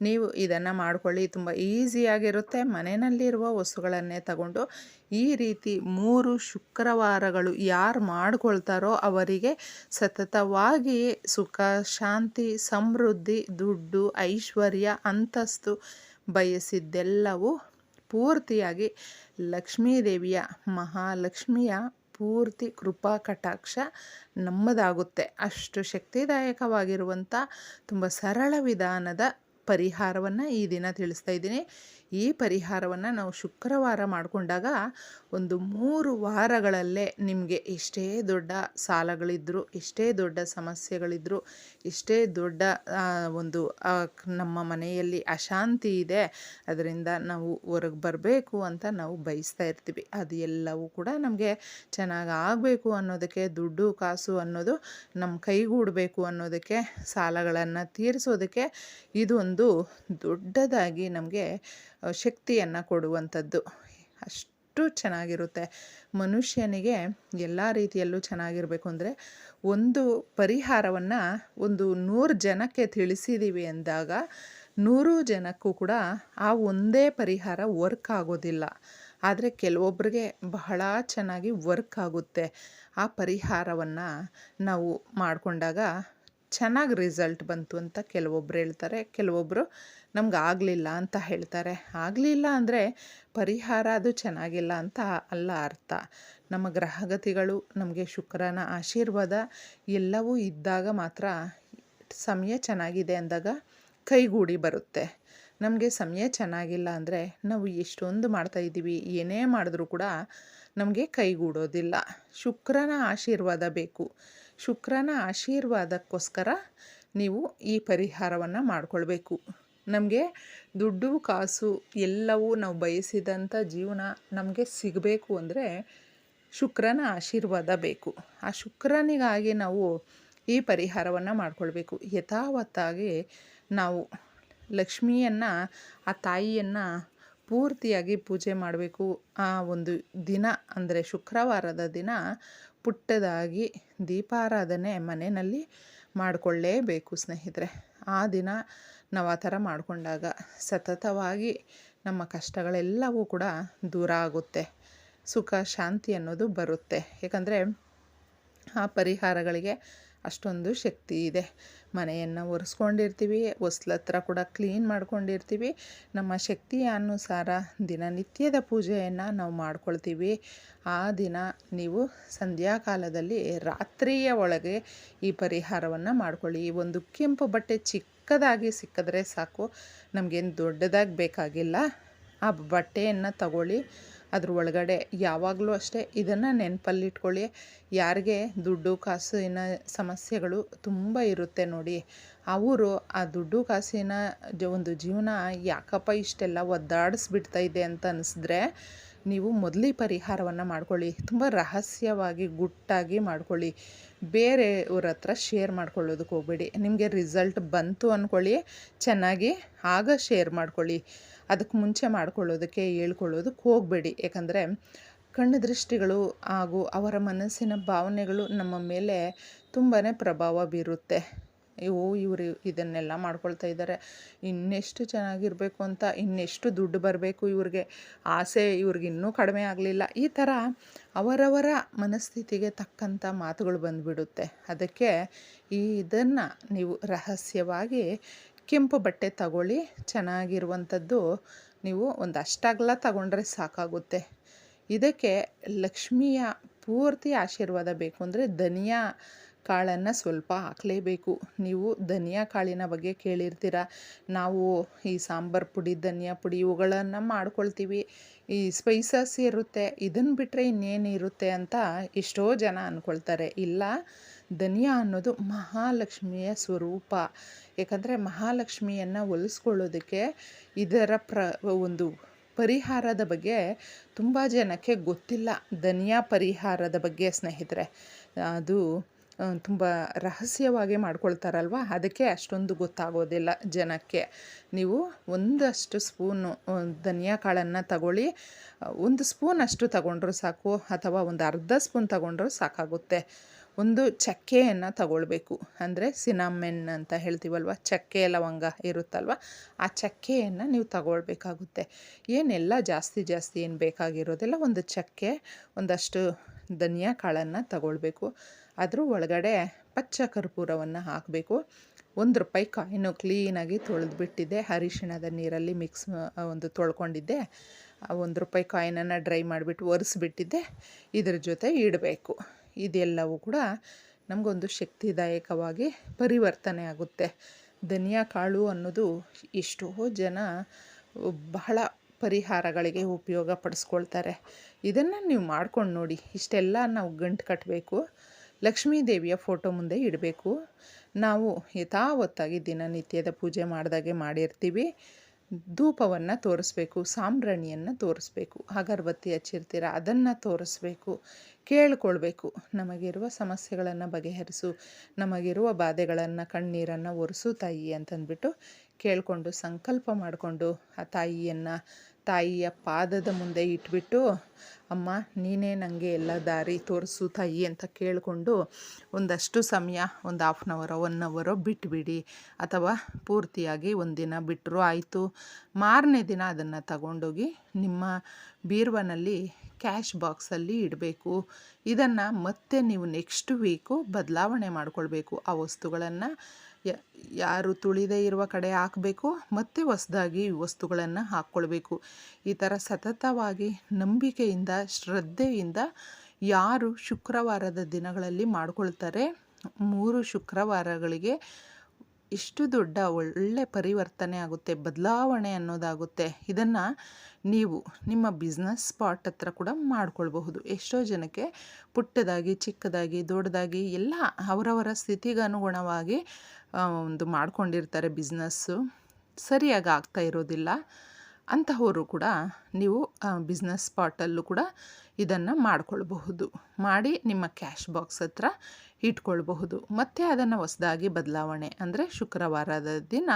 ನೀವು ಇದನ್ನು ಮಾಡ್ಕೊಳ್ಳಿ. ತುಂಬ ಈಸಿಯಾಗಿರುತ್ತೆ. ಮನೆಯಲ್ಲಿರುವ ವಸ್ತುಗಳನ್ನೇ ತಗೊಂಡು ಈ ರೀತಿ ಮೂರು ಶುಕ್ರವಾರಗಳು ಯಾರು ಮಾಡ್ಕೊಳ್ತಾರೋ ಅವರಿಗೆ ಸತತವಾಗಿ ಸುಖ, ಶಾಂತಿ, ಸಮೃದ್ಧಿ, ದುಡ್ಡು, ಐಶ್ವರ್ಯ, ಅಂತಸ್ತು ಬಯಸಿದ್ದೆಲ್ಲವೂ ಪೂರ್ತಿಯಾಗಿ ಲಕ್ಷ್ಮೀದೇವಿಯ ಮಹಾಲಕ್ಷ್ಮಿಯ ಪೂರ್ತಿ ಕೃಪಾ ಕಟಾಕ್ಷ ನಮ್ಮದಾಗುತ್ತೆ. ಅಷ್ಟು ಶಕ್ತಿದಾಯಕವಾಗಿರುವಂಥ ತುಂಬ ಸರಳ ವಿಧಾನದ ಪರಿಹಾರವನ್ನು ಈ ದಿನ ತಿಳಿಸ್ತಾ ಇದ್ದೀನಿ. ಈ ಪರಿಹಾರವನ್ನು ನಾವು ಶುಕ್ರವಾರ ಮಾಡಿಕೊಂಡಾಗ ಒಂದು ಮೂರು ವಾರಗಳಲ್ಲೇ ನಿಮಗೆ ಎಷ್ಟೇ ದೊಡ್ಡ ಸಾಲಗಳಿದ್ದರೂ ಎಷ್ಟೇ ದೊಡ್ಡ ಸಮಸ್ಯೆಗಳಿದ್ದರೂ ಎಷ್ಟೇ ದೊಡ್ಡ ಒಂದು ನಮ್ಮ ಮನೆಯಲ್ಲಿ ಅಶಾಂತಿ ಇದೆ, ಅದರಿಂದ ನಾವು ಹೊರಗೆ ಬರಬೇಕು ಅಂತ ನಾವು ಬಯಸ್ತಾ ಇರ್ತೀವಿ. ಅದು ಎಲ್ಲವೂ ಕೂಡ ನಮಗೆ ಚೆನ್ನಾಗಿ ಆಗಬೇಕು ಅನ್ನೋದಕ್ಕೆ, ದುಡ್ಡು, ಕಾಸು ಅನ್ನೋದು ನಮ್ಮ ಕೈಗೂಡಬೇಕು ಅನ್ನೋದಕ್ಕೆ, ಸಾಲಗಳನ್ನು ತೀರಿಸೋದಕ್ಕೆ ಇದು ಒಂದು ದೊಡ್ಡದಾಗಿ ನಮಗೆ ಶಕ್ತಿಯನ್ನು ಕೊಡುವಂಥದ್ದು. ಅಷ್ಟು ಚೆನ್ನಾಗಿರುತ್ತೆ. ಮನುಷ್ಯನಿಗೆ ಎಲ್ಲ ರೀತಿಯಲ್ಲೂ ಚೆನ್ನಾಗಿರಬೇಕು ಅಂದರೆ, ಒಂದು ಪರಿಹಾರವನ್ನು ಒಂದು ನೂರು ಜನಕ್ಕೆ ತಿಳಿಸಿದ್ದೀವಿ ಅಂದಾಗ, ನೂರು ಜನಕ್ಕೂ ಕೂಡ ಆ ಒಂದೇ ಪರಿಹಾರ ವರ್ಕ್ ಆಗೋದಿಲ್ಲ. ಆದರೆ ಕೆಲವೊಬ್ಬರಿಗೆ ಬಹಳ ಚೆನ್ನಾಗಿ ವರ್ಕ್ ಆಗುತ್ತೆ. ಆ ಪರಿಹಾರವನ್ನು ನಾವು ಮಾಡಿಕೊಂಡಾಗ ಚೆನ್ನಾಗಿ ರಿಸಲ್ಟ್ ಬಂತು ಅಂತ ಕೆಲವೊಬ್ರು ಹೇಳ್ತಾರೆ. ಕೆಲವೊಬ್ಬರು ನಮ್ಗೆ ಆಗಲಿಲ್ಲ ಅಂತ ಹೇಳ್ತಾರೆ. ಆಗಲಿಲ್ಲ ಅಂದರೆ ಪರಿಹಾರ ಅದು ಚೆನ್ನಾಗಿಲ್ಲ ಅಂತ ಅಲ್ಲ ಅರ್ಥ. ನಮ್ಮ ಗ್ರಹಗತಿಗಳು, ನಮಗೆ ಶುಕ್ರನ ಆಶೀರ್ವಾದ ಎಲ್ಲವೂ ಇದ್ದಾಗ ಮಾತ್ರ ಸಮಯ ಚೆನ್ನಾಗಿದೆ ಅಂದಾಗ ಕೈಗೂಡಿ ಬರುತ್ತೆ. ನಮಗೆ ಸಮಯ ಚೆನ್ನಾಗಿಲ್ಲ ಅಂದರೆ ನಾವು ಎಷ್ಟೊಂದು ಮಾಡ್ತಾಯಿದ್ದೀವಿ ಏನೇ ಮಾಡಿದ್ರೂ ಕೂಡ ನಮಗೆ ಕೈಗೂಡೋದಿಲ್ಲ. ಶುಕ್ರನ ಆಶೀರ್ವಾದ ಬೇಕು. ಶುಕ್ರನ ಆಶೀರ್ವಾದಕ್ಕೋಸ್ಕರ ನೀವು ಈ ಪರಿಹಾರವನ್ನು ಮಾಡಿಕೊಳ್ಬೇಕು. ನಮಗೆ ದುಡ್ಡು, ಕಾಸು ಎಲ್ಲವೂ ನಾವು ಬಯಸಿದಂಥ ಜೀವನ ನಮಗೆ ಸಿಗಬೇಕು ಅಂದರೆ ಶುಕ್ರನ ಆಶೀರ್ವಾದ ಬೇಕು. ಆ ಶುಕ್ರನಿಗಾಗಿ ನಾವು ಈ ಪರಿಹಾರವನ್ನು ಮಾಡಿಕೊಳ್ಬೇಕು. ಯಥಾವತ್ತಾಗಿ ನಾವು ಲಕ್ಷ್ಮಿಯನ್ನು, ಆ ತಾಯಿಯನ್ನು ಪೂರ್ತಿಯಾಗಿ ಪೂಜೆ ಮಾಡಬೇಕು. ಆ ಒಂದು ದಿನ ಅಂದರೆ ಶುಕ್ರವಾರದ ದಿನ ಪುಟ್ಟದಾಗಿ ದೀಪಾರಾಧನೆ ಮನೆಯಲ್ಲಿ ಮಾಡಿಕೊಳ್ಳೇಬೇಕು ಸ್ನೇಹಿತರೆ. ಆ ದಿನ ನಾವು ಆ ಥರ ಮಾಡಿಕೊಂಡಾಗ ಸತತವಾಗಿ ನಮ್ಮ ಕಷ್ಟಗಳೆಲ್ಲವೂ ಕೂಡ ದೂರ ಆಗುತ್ತೆ. ಸುಖ, ಶಾಂತಿ ಅನ್ನೋದು ಬರುತ್ತೆ. ಯಾಕಂದರೆ ಆ ಪರಿಹಾರಗಳಿಗೆ ಅಷ್ಟೊಂದು ಶಕ್ತಿ ಇದೆ. ಮನೆಯನ್ನು ಒರೆಸ್ಕೊಂಡಿರ್ತೀವಿ, ಹೊಸ್ಲತ್ರ ಕೂಡ ಕ್ಲೀನ್ ಮಾಡ್ಕೊಂಡಿರ್ತೀವಿ. ನಮ್ಮ ಶಕ್ತಿಯ ಅನುಸಾರ ದಿನನಿತ್ಯದ ಪೂಜೆಯನ್ನು ನಾವು ಮಾಡ್ಕೊಳ್ತೀವಿ. ಆ ದಿನ ನೀವು ಸಂಧ್ಯಾಕಾಲದಲ್ಲಿ ರಾತ್ರಿಯ ಒಳಗೆ ಈ ಪರಿಹಾರವನ್ನು ಮಾಡ್ಕೊಳ್ಳಿ. ಈ ಒಂದು ಕೆಂಪು ಬಟ್ಟೆ ಚಿಕ್ಕದಾಗಿ ಸಿಕ್ಕಿದ್ರೆ ಸಾಕು. ನಮಗೇನು ದೊಡ್ಡದಾಗಿ ಬೇಕಾಗಿಲ್ಲ ಆ ಬಟ್ಟೆಯನ್ನು ತಗೊಳ್ಳಿ. ಅದ್ರ ಒಳಗಡೆ ಯಾವಾಗಲೂ ಅಷ್ಟೇ ಇದನ್ನು ನೆನಪಲ್ಲಿಟ್ಕೊಳ್ಳಿ. ಯಾರಿಗೆ ದುಡ್ಡು ಕಾಸಿನ ಸಮಸ್ಯೆಗಳು ತುಂಬ ಇರುತ್ತೆ ನೋಡಿ. ಅವರು ಆ ದುಡ್ಡು ಕಾಸಿನ ಒಂದು ಜೀವನ ಯಾಕಪ್ಪ ಇಷ್ಟೆಲ್ಲ ಒದ್ದಾಡಿಸ್ಬಿಡ್ತಾ ಇದೆ ಅಂತ ಅನಿಸಿದ್ರೆ ನೀವು ಮೊದಲೇ ಪರಿಹಾರವನ್ನು ಮಾಡ್ಕೊಳ್ಳಿ. ತುಂಬ ರಹಸ್ಯವಾಗಿ, ಗುಟ್ಟಾಗಿ ಮಾಡ್ಕೊಳ್ಳಿ. ಬೇರೆಯವ್ರ ಹತ್ರ ಶೇರ್ ಮಾಡ್ಕೊಳ್ಳೋದಕ್ಕೆ ಹೋಗಬೇಡಿ. ನಿಮಗೆ ರಿಸಲ್ಟ್ ಬಂತು ಅಂದ್ಕೊಳ್ಳಿ ಚೆನ್ನಾಗಿ ಆಗ ಶೇರ್ ಮಾಡ್ಕೊಳ್ಳಿ. ಅದಕ್ಕೆ ಮುಂಚೆ ಮಾಡ್ಕೊಳ್ಳೋದಕ್ಕೆ ಹೇಳ್ಕೊಳ್ಳೋದಕ್ಕೆ ಹೋಗಬೇಡಿ. ಯಾಕಂದರೆ ಕಣ್ಣು ದೃಷ್ಟಿಗಳು ಹಾಗೂ ಅವರ ಮನಸ್ಸಿನ ಭಾವನೆಗಳು ನಮ್ಮ ಮೇಲೆ ತುಂಬಾ ಪ್ರಭಾವ ಬೀರುತ್ತೆ. ಇವು ಇವರು ಇದನ್ನೆಲ್ಲ ಮಾಡ್ಕೊಳ್ತಾ ಇದ್ದಾರೆ. ಇನ್ನೆಷ್ಟು ಚೆನ್ನಾಗಿರಬೇಕು ಅಂತ, ಇನ್ನೆಷ್ಟು ದುಡ್ಡು ಬರಬೇಕು ಇವ್ರಿಗೆ, ಆಸೆ ಇವ್ರಿಗೆ ಇನ್ನೂ ಕಡಿಮೆ ಆಗಲಿಲ್ಲ. ಈ ಥರ ಅವರವರ ಮನಸ್ಥಿತಿಗೆ ತಕ್ಕಂಥ ಮಾತುಗಳು ಬಂದುಬಿಡುತ್ತೆ. ಅದಕ್ಕೆ ಈ ಇದನ್ನು ನೀವು ರಹಸ್ಯವಾಗಿ ಕೆಂಪು ಬಟ್ಟೆ ತಗೊಳ್ಳಿ, ಚೆನ್ನಾಗಿರುವಂಥದ್ದು ನೀವು ಒಂದು ಅಷ್ಟಾಗಲ ತಗೊಂಡ್ರೆ ಸಾಕಾಗುತ್ತೆ. ಇದಕ್ಕೆ ಲಕ್ಷ್ಮಿಯ ಪೂರ್ತಿ ಆಶೀರ್ವಾದ ಬೇಕು ಅಂದರೆ ಧನಿಯಾ ಕಾಳನ್ನು ಸ್ವಲ್ಪ ಹಾಕಲೇಬೇಕು. ನೀವು ಧನಿಯಾ ಕಾಳಿನ ಬಗ್ಗೆ ಕೇಳಿರ್ತೀರ? ನಾವು ಈ ಸಾಂಬಾರು ಪುಡಿ, ಧನಿಯಾ ಪುಡಿ ಇವುಗಳನ್ನು ಮಾಡ್ಕೊಳ್ತೀವಿ. ಈ ಸ್ಪೈಸಸ್ ಇರುತ್ತೆ. ಇದನ್ನು ಬಿಟ್ಟರೆ ಇನ್ನೇನು ಇರುತ್ತೆ ಅಂತ ಎಷ್ಟೋ ಜನ ಅಂದ್ಕೊಳ್ತಾರೆ ಇಲ್ಲ, ಧನಿಯಾ ಅನ್ನೋದು ಮಹಾಲಕ್ಷ್ಮಿಯ ಸ್ವರೂಪ. ಯಾಕಂದರೆ ಮಹಾಲಕ್ಷ್ಮಿಯನ್ನು ಒಲಿಸ್ಕೊಳ್ಳೋದಕ್ಕೆ ಇದರ ಪ್ರ, ಒಂದು ಪರಿಹಾರದ ಬಗ್ಗೆ ತುಂಬ ಜನಕ್ಕೆ ಗೊತ್ತಿಲ್ಲ. ಧನಿಯಾ ಪರಿಹಾರದ ಬಗ್ಗೆ ಸ್ನೇಹಿತರೆ. ಅದು ತುಂಬ ರಹಸ್ಯವಾಗಿ ಮಾಡ್ಕೊಳ್ತಾರಲ್ವ? ಅದಕ್ಕೆ ಅಷ್ಟೊಂದು ಗೊತ್ತಾಗೋದಿಲ್ಲ ಜನಕ್ಕೆ. ನೀವು ಒಂದಷ್ಟು ಸ್ಪೂನು ಧನಿಯಾ ಕಾಳನ್ನು ತಗೊಳ್ಳಿ. ಒಂದು ಸ್ಪೂನ್ ಅಷ್ಟು ತಗೊಂಡ್ರೂ ಸಾಕು, ಅಥವಾ ಒಂದು ಅರ್ಧ ಸ್ಪೂನ್ ತಗೊಂಡ್ರೂ ಸಾಕಾಗುತ್ತೆ. ಒಂದು ಚಕ್ಕೆಯನ್ನು ತಗೊಳ್ಬೇಕು. ಅಂದರೆ ಸಿನಾಮೆನ್ ಅಂತ ಹೇಳ್ತೀವಲ್ವ? ಚಕ್ಕೆ ಲವಂಗ ಇರುತ್ತಲ್ವ? ಆ ಚಕ್ಕೆಯನ್ನು ನೀವು ತಗೊಳ್ಬೇಕಾಗುತ್ತೆ. ಏನೆಲ್ಲ ಜಾಸ್ತಿ ಜಾಸ್ತಿ ಏನು ಬೇಕಾಗಿರೋದಿಲ್ಲ, ಒಂದು ಚಕ್ಕೆ, ಒಂದಷ್ಟು ಧನಿಯಾ ಕಾಳನ್ನು ತಗೊಳ್ಬೇಕು. ಅದ್ರ ಒಳಗಡೆ ಪಚ್ಚ ಕರ್ಪೂರವನ್ನು ಹಾಕಬೇಕು. ಒಂದು ರೂಪಾಯಿ ಕಾಯಿನು ಕ್ಲೀನಾಗಿ ತೊಳೆದ್ಬಿಟ್ಟಿದ್ದೆ ಅರಿಶಿಣದ ನೀರಲ್ಲಿ ಮಿಕ್ಸ್ ಒಂದು ತೊಳ್ಕೊಂಡಿದ್ದೆ. ಆ, ಒಂದು ರೂಪಾಯಿ ಕಾಯಿನನ್ನು ಡ್ರೈ ಮಾಡಿಬಿಟ್ಟು ಒರೆಸ್ಬಿಟ್ಟಿದ್ದೆ. ಇದ್ರ ಜೊತೆ ಇಡಬೇಕು. ಇದೆಲ್ಲವೂ ಕೂಡ ನಮಗೊಂದು ಶಕ್ತಿದಾಯಕವಾಗಿ ಪರಿವರ್ತನೆ ಆಗುತ್ತೆ. ಧನಿಯಾ ಕಾಳು ಅನ್ನೋದು ಎಷ್ಟೋ ಜನ ಬಹಳ ಪರಿಹಾರಗಳಿಗೆ ಉಪಯೋಗ ಪಡಿಸ್ಕೊಳ್ತಾರೆ. ಇದನ್ನು ನೀವು ಮಾಡ್ಕೊಂಡು ನೋಡಿ. ಇಷ್ಟೆಲ್ಲ ನಾವು ಗಂಟು ಕಟ್ಟಬೇಕು ಲಕ್ಷ್ಮೀ ದೇವಿಯ ಫೋಟೋ ಮುಂದೆ ಇಡಬೇಕು. ನಾವು ಯಥಾವತ್ತಾಗಿ ದಿನನಿತ್ಯದ ಪೂಜೆ ಮಾಡಿದಾಗೆ ಮಾಡಿರ್ತೀವಿ. ಧೂಪವನ್ನು ತೋರಿಸ್ಬೇಕು, ಸಾಂಬ್ರಾಣಿಯನ್ನು ತೋರಿಸ್ಬೇಕು ಅಗರಬತ್ತಿ ಹಚ್ಚಿರ್ತೀರ ಅದನ್ನು ತೋರಿಸ್ಬೇಕು, ಕೇಳ್ಕೊಳ್ಬೇಕು. ನಮಗಿರುವ ಸಮಸ್ಯೆಗಳನ್ನು ಬಗೆಹರಿಸು, ನಮಗಿರುವ ಬಾಧೆಗಳನ್ನು, ಕಣ್ಣೀರನ್ನು ಒರೆಸು ತಾಯಿ ಅಂತಂದ್ಬಿಟ್ಟು ಕೇಳಿಕೊಂಡು, ಸಂಕಲ್ಪ ಮಾಡಿಕೊಂಡು ಆ ತಾಯಿಯನ್ನು ತಾಯಿಯ ಪಾದದ ಮುಂದೆ ಇಟ್ಬಿಟ್ಟು, ಅಮ್ಮ, ನೀನೇ ನನಗೆ ಎಲ್ಲ ದಾರಿ ತೋರಿಸು ತಾಯಿ ಅಂತ ಕೇಳಿಕೊಂಡು ಒಂದಷ್ಟು ಸಮಯ, ಒಂದು ಹಾಫ್ ಆನ್ ಅವರೋ ಒನ್ ಅವರೋ ಬಿಟ್ಬಿಡಿ. ಅಥವಾ ಪೂರ್ತಿಯಾಗಿ ಒಂದಿನ ಬಿಟ್ಟರು ಆಯಿತು. ಮಾರನೇ ದಿನ ಅದನ್ನು ತಗೊಂಡೋಗಿ ನಿಮ್ಮ ಬೀರ್ವನಲ್ಲಿ ಕ್ಯಾಶ್ ಬಾಕ್ಸಲ್ಲಿ ಇಡಬೇಕು. ಇದನ್ನು ಮತ್ತೆ ನೀವು ನೆಕ್ಸ್ಟ್ ವೀಕು ಬದಲಾವಣೆ ಮಾಡಿಕೊಳ್ಬೇಕು ಆ ವಸ್ತುಗಳನ್ನು. ಯಾರು ತುಳಿದೇ ಇರುವ ಕಡೆ ಹಾಕಬೇಕು, ಮತ್ತು ಹೊಸದಾಗಿ ವಸ್ತುಗಳನ್ನು ಹಾಕ್ಕೊಳ್ಬೇಕು. ಈ ಥರ ಸತತವಾಗಿ ನಂಬಿಕೆಯಿಂದ, ಶ್ರದ್ಧೆಯಿಂದ ಯಾರು ಶುಕ್ರವಾರದ ದಿನಗಳಲ್ಲಿ ಮಾಡ್ಕೊಳ್ತಾರೆ, ಮೂರು ಶುಕ್ರವಾರಗಳಿಗೆ ಇಷ್ಟು ದೊಡ್ಡ ಒಳ್ಳೆ ಪರಿವರ್ತನೆ ಆಗುತ್ತೆ, ಬದಲಾವಣೆ ಅನ್ನೋದಾಗುತ್ತೆ. ಇದನ್ನು ನೀವು ನಿಮ್ಮ ಬಿಸ್ನೆಸ್ ಸ್ಪಾಟ್ ಹತ್ರ ಕೂಡ ಮಾಡ್ಕೊಳ್ಬಹುದು. ಎಷ್ಟೋ ಜನಕ್ಕೆ ಪುಟ್ಟದಾಗಿ, ಚಿಕ್ಕದಾಗಿ, ದೊಡ್ಡದಾಗಿ ಎಲ್ಲ ಅವರವರ ಸ್ಥಿತಿಗೆ ಅನುಗುಣವಾಗಿ ಒಂದು ಮಾಡ್ಕೊಂಡಿರ್ತಾರೆ ಬಿಸ್ನೆಸ್ಸು. ಸರಿಯಾಗಿ ಆಗ್ತಾ ಇರೋದಿಲ್ಲ. ಅಂತಹವರು ಕೂಡ ನೀವು ಬಿಸ್ನೆಸ್ ಸ್ಪಾಟಲ್ಲೂ ಕೂಡ ಇದನ್ನು ಮಾಡಿಕೊಳ್ಬಹುದು. ಮಾಡಿ ನಿಮ್ಮ ಕ್ಯಾಶ್ ಬಾಕ್ಸ್ ಹತ್ರ ಇಟ್ಕೊಳ್ಬಹುದು. ಮತ್ತು ಅದನ್ನು ಹೊಸದಾಗಿ ಬದಲಾವಣೆ ಅಂದರೆ ಶುಕ್ರವಾರದ ದಿನ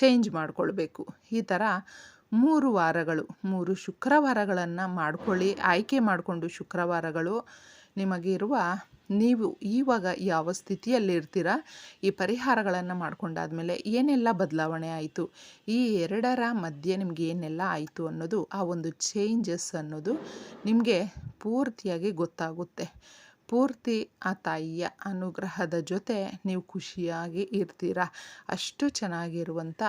ಚೇಂಜ್ ಮಾಡಿಕೊಳ್ಬೇಕು. ಈ ಥರ ಮೂರು ವಾರಗಳು, ಮೂರು ಶುಕ್ರವಾರಗಳನ್ನು ಮಾಡ್ಕೊಳ್ಳಿ. ಆಯ್ಕೆ ಮಾಡಿಕೊಂಡು ಶುಕ್ರವಾರಗಳು ನಿಮಗಿರುವ ನೀವು ಈವಾಗ ಯಾವ ಸ್ಥಿತಿಯಲ್ಲಿ ಇರ್ತೀರಾ ಈ ಪರಿಹಾರಗಳನ್ನು ಮಾಡ್ಕೊಂಡಾದ್ಮೇಲೆ ಏನೆಲ್ಲ ಬದಲಾವಣೆ ಆಯಿತು? ಈ ಎರಡರ ಮಧ್ಯೆ ನಿಮಗೆ ಏನೆಲ್ಲ ಆಯಿತು ಅನ್ನೋದು, ಆ ಒಂದು ಚೇಂಜಸ್ ಅನ್ನೋದು ನಿಮಗೆ ಪೂರ್ತಿಯಾಗಿ ಗೊತ್ತಾಗುತ್ತೆ. ಪೂರ್ತಿ ಆ ತಾಯಿಯ ಅನುಗ್ರಹದ ಜೊತೆ ನೀವು ಖುಷಿಯಾಗಿ ಇರ್ತೀರ? ಅಷ್ಟು ಚೆನ್ನಾಗಿರುವಂಥ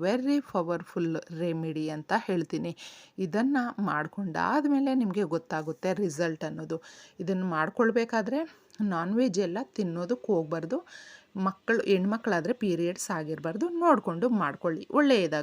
ವೆರಿ ಪವರ್ಫುಲ್ ರೆಮಿಡಿ ಅಂತ ಹೇಳ್ತೀನಿ. ಇದನ್ನು ಮಾಡ್ಕೊಂಡಾದಮೇಲೆ ನಿಮಗೆ ಗೊತ್ತಾಗುತ್ತೆ ರಿಸಲ್ಟ್ ಅನ್ನೋದು. ಇದನ್ನು ಮಾಡ್ಕೊಳ್ಬೇಕಾದ್ರೆ ನಾನ್ ವೆಜ್ ಎಲ್ಲ ತಿನ್ನೋದಕ್ಕೆ ಹೋಗ್ಬಾರ್ದು. ಮಕ್ಕಳು, ಹೆಣ್ಮಕ್ಳಾದರೆ ಪೀರಿಯಡ್ಸ್ ಆಗಿರಬಾರ್ದು. ನೋಡಿಕೊಂಡು ಮಾಡ್ಕೊಳ್ಳಿ. ಒಳ್ಳೆಯದಾಗಲಿ.